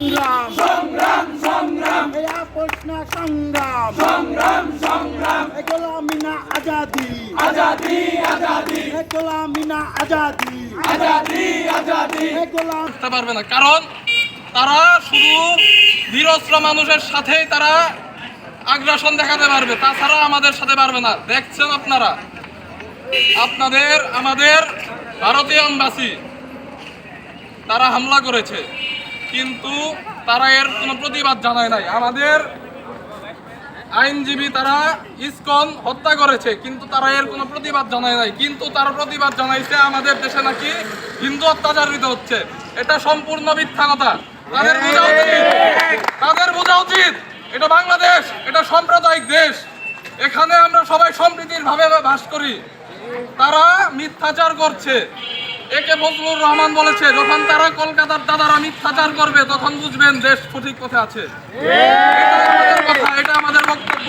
সংগ্রাম। সংগ্রাম সংগ্রাম। এই সংগ্রাম। সংগ্রাম সংগ্রাম। এ গোলামি আজাদি। আজাদি আজাদি। গোলামি আজাদি। আজাদি আজাদি। গোলাম করতে পারবে না। কারণ তারা শুধু নিরস্ত্র মানুষের সাথেই তারা আগ্রাসন দেখাতে পারবে। তাছাড়া আমাদের সাথে পারবে না। দেখছেন আপনারা? আপনাদের আমাদের ভারতীয় এম্বাসি তারা হামলা করেছে। কিন্তু তারা এর কোনো প্রতিবাদ জানায় নাই। আমাদের আইনজীবী তারা ইসকন হত্যা করেছে, কিন্তু তারা এর কোনো প্রতিবাদ জানায় নাই। কিন্তু তারা প্রতিবাদ জানাইছে আমাদের দেশে নাকি হিন্দু অত্যাচারিত হচ্ছে। এটা সম্পূর্ণ মিথ্যা কথা। তাদের বোঝা উচিত। তাদের বোঝা উচিত। এটা বাংলাদেশ, এটা সাম্প্রদায়িক দেশ। এখানে আমরা সবাই সম্প্রীতির ভাবে বাস করি। তারা মিথ্যাচার করছে। একে ফজলুর রহমান বলেছে যখন তারা কলকাতার দাদারা মিথ্যাচার করবে তখন বুঝবেন দেশ সঠিক পথে আছে। এটা আমাদের কথা এটা আমাদের বক্তব্য।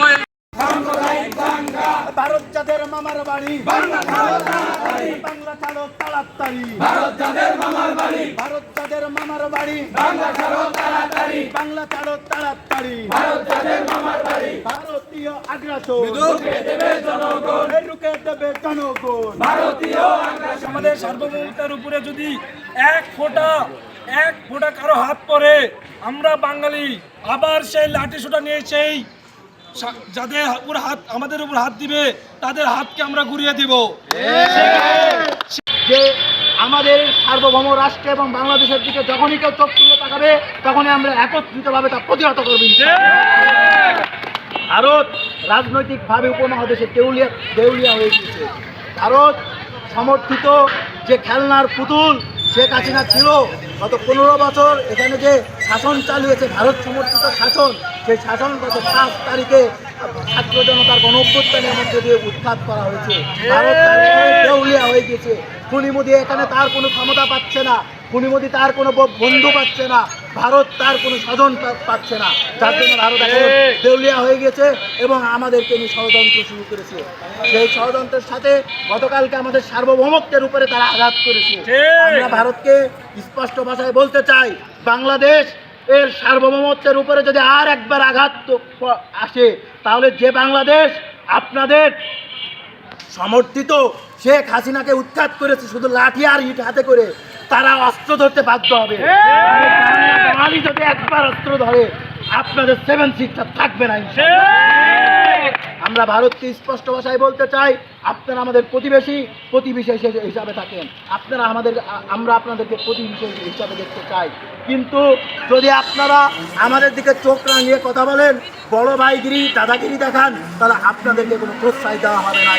ভারত যাদের মামার বাড়ি বাংলা ছাড়ো তাড়াতাড়ি। ভারত যাদের মামার বাড়ি ভারত যাদের মামার বাড়ি বাংলা ছাড়ো তাড়াতাড়ি। বাংলা ছাড়ো তাড়াতাড়ি। ভারত যাদের মামার বাড়ি। ভারতীয় আগ্রাসন। রুখে দেবে জনগণ। রুখে দেবে জনগণ। ভারতীয় আমাদের সার্বভৌমতার উপরে যদি এক ফোঁটা এক ফোঁটা কারও হাত পরে আমরা বাঙালি আবার সেই লাঠি সোটা নিয়ে সেই যাদের উপর হাত, আমাদের উপর হাত দিবে, তাদের হাতকে আমরা ঘুরিয়ে দিব যে আমাদের সার্বভৌম রাষ্ট্র এবং বাংলাদেশের দিকে যখনই কেউ চোখ তুলে তাকাবে, তখনই আমরা একত্রিতভাবে তা প্রতিহত করব। ভারত রাজনৈতিকভাবে উপমহাদেশে দেউলিয়া দেউলিয়া হয়ে গিয়েছে ভারত সমর্থিত যে খেলনার পুতুল শেখ হাসিনা ছিল, গত পনেরো বছর এখানে যে শাসন চালিয়েছে ভারত সমর্থিত শাসন, সেই শাসন গত পাঁচ তারিখে ছাত্র জনতার গণ অভ্যুত্থানের মধ্যে দিয়ে উৎখাত করা হয়েছে। দেউলিয়া হয়ে গেছে খুনিমুদি এখানে তার কোনো ক্ষমতা পাচ্ছে না। খুনিমুদি তার কোনো বন্ধু পাচ্ছে না। ভারত তার কোনো স্বজন পাচ্ছে না। যার জন্য ভারত দেউলিয়া হয়ে গেছে এবং আমাদেরকে নিয়ে ষড়যন্ত্র শুরু করেছে। সেই ষড়যন্ত্রের সাথে গতকালকে আমাদের সার্বভৌমত্বের উপরে তারা আঘাত করেছে। আমরা ভারতকে স্পষ্ট ভাষায় বলতে চাই, বাংলাদেশ এর সার্বভৌমত্বের উপরে যদি আর একবার আঘাত আসে, তাহলে যে বাংলাদেশ আপনাদের সমর্থিত শেখ হাসিনাকে উৎখাত করেছে, শুধু লাঠি আর ইট হাতে করে, তারা অস্ত্র ধরতে বাধ্য হবে। বাঙালি যদি একবার অস্ত্র ধরে আপনাদের সেভেন সিক্সটা থাকবে না আমরা ভারতকে স্পষ্ট ভাষায় বলতে চাই আপনারা আমাদের প্রতিবেশী প্রতিবেশী হিসেবে- থাকেন। আপনারা আমাদের আমরা আপনাদেরকে প্রতিবেশী হিসাবে দেখতে চাই। কিন্তু যদি আপনারা আমাদের দিকে চোখ রাঙিয়ে কথা বলেন বড় ভাইগিরি দাদাগিরি দেখান তাহলে আপনাদেরকে কোনো প্রশ্রয় দেওয়া হবে না